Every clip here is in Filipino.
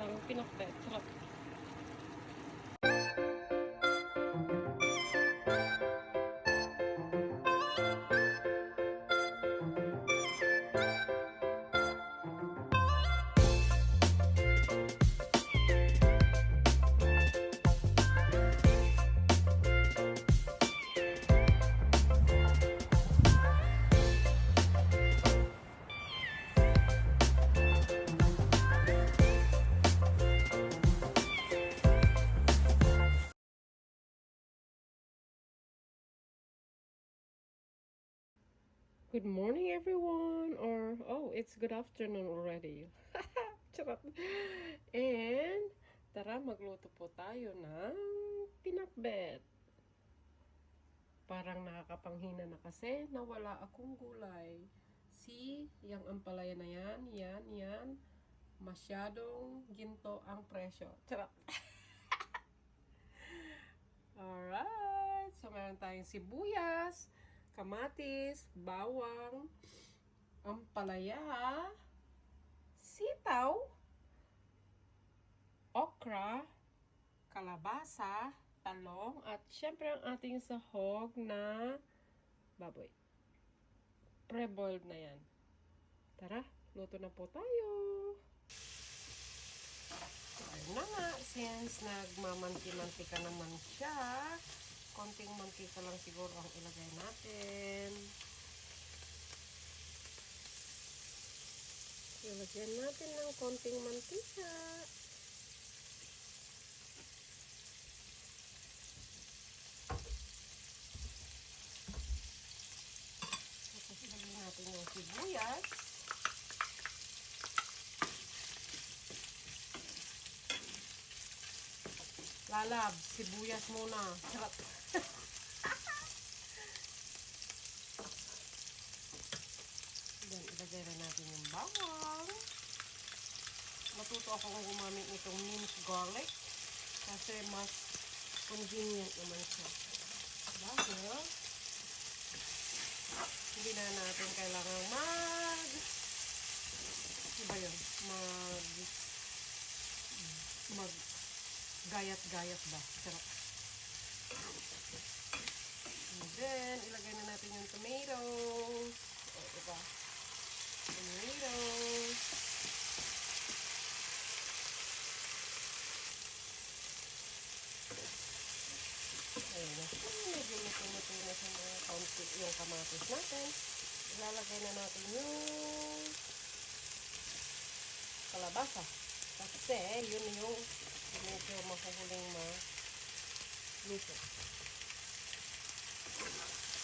kalabasang pinakbet. Sarap. Good morning, everyone. Or, oh, it's good afternoon already. Charot. And, tara, magluto po tayo ng pinakbet. Parang nakakapanghina na kasi na wala akong gulay. See, yung ampalaya na yan, yan, yan. Masyadong ginto ang presyo. Charot. Alright. So, meron tayong sibuyas, kamatis, bawang, ampalaya, sitaw, okra, kalabasa, talong, at syempre ang ating sahog na baboy. Pre-boiled na yan. Tara, luto na po tayo. Ayun na nga, since nagmamanti-mantika naman siya, konting mantika lang siguro ang ilagay natin. Ilagyan natin ng konting mantika. Tapos ilagay natin yung sibuyas. Lalab, sibuyas muna. Sarap. Then, ilagay na natin yung bawang. Matuto ako kung gumamit nitong minced garlic kasi mas convenient naman siya. Dahil, hindi na natin kailangan mag ano ba yun? Mag mag gayat-gayat ba? Sarap. And then, ilagay na natin yung tomatoes. O, diba? Tomatoes. Ayun na siya. Medyo luto-luto na siya mga kaunti yung kamatis natin. Ilalagay na natin yung kalabasa. Kasi, yun yung medyo mahuhuling ma luto.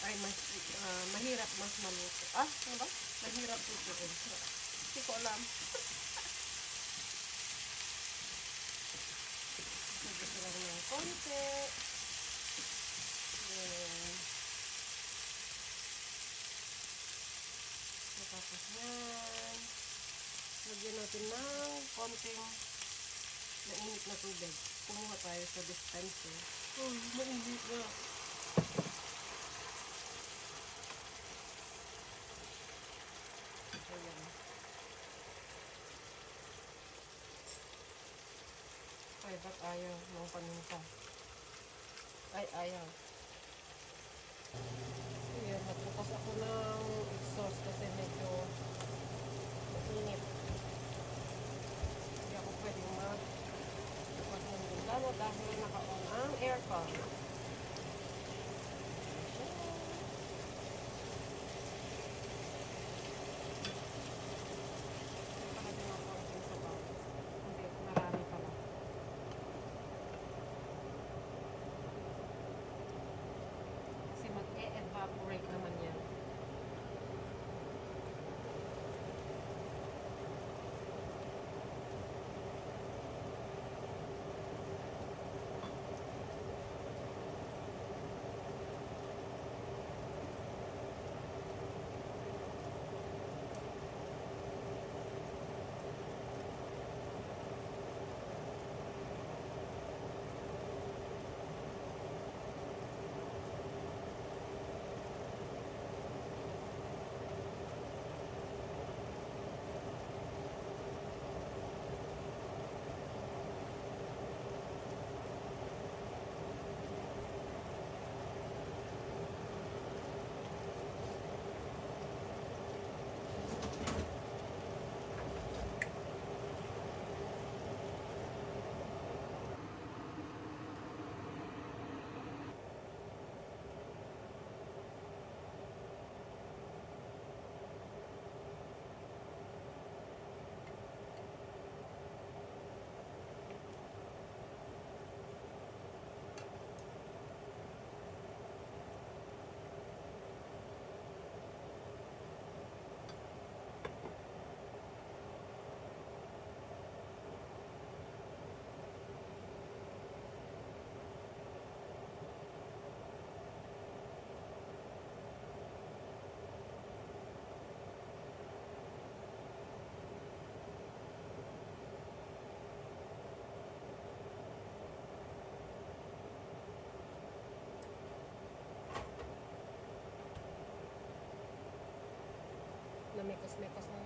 Ay, mas, ah, mahirap mas maluto. Ah, ano ba? Mahirap lutuin. Hindi ko alam. Gusto lang ng konti. Then, tapos yan. Lagyan natin ng konting mainit na tubig. Kumuha tayo sa dispenser. Oh, mainit na. Ayan. Ay, ba't ayaw ng paninta? Ay, ayaw. Ayan, nagbukas ako ng exhaust kasi medyo mainit. Hindi ako pwedeng mag magmundin lalo dahil naka-on ang Na natin. O,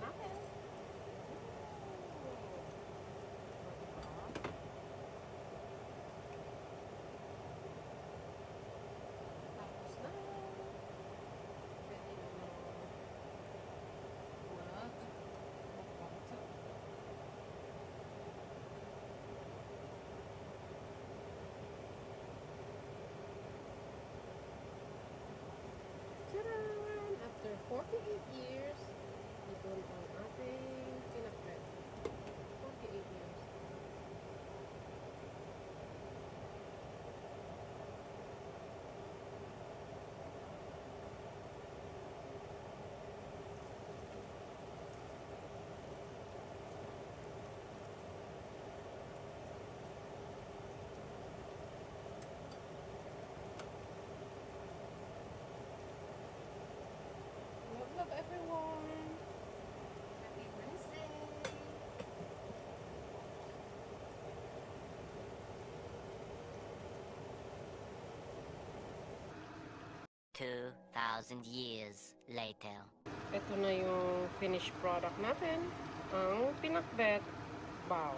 2,000 years later. Ito na yung finished product natin, ang pinakbet bow.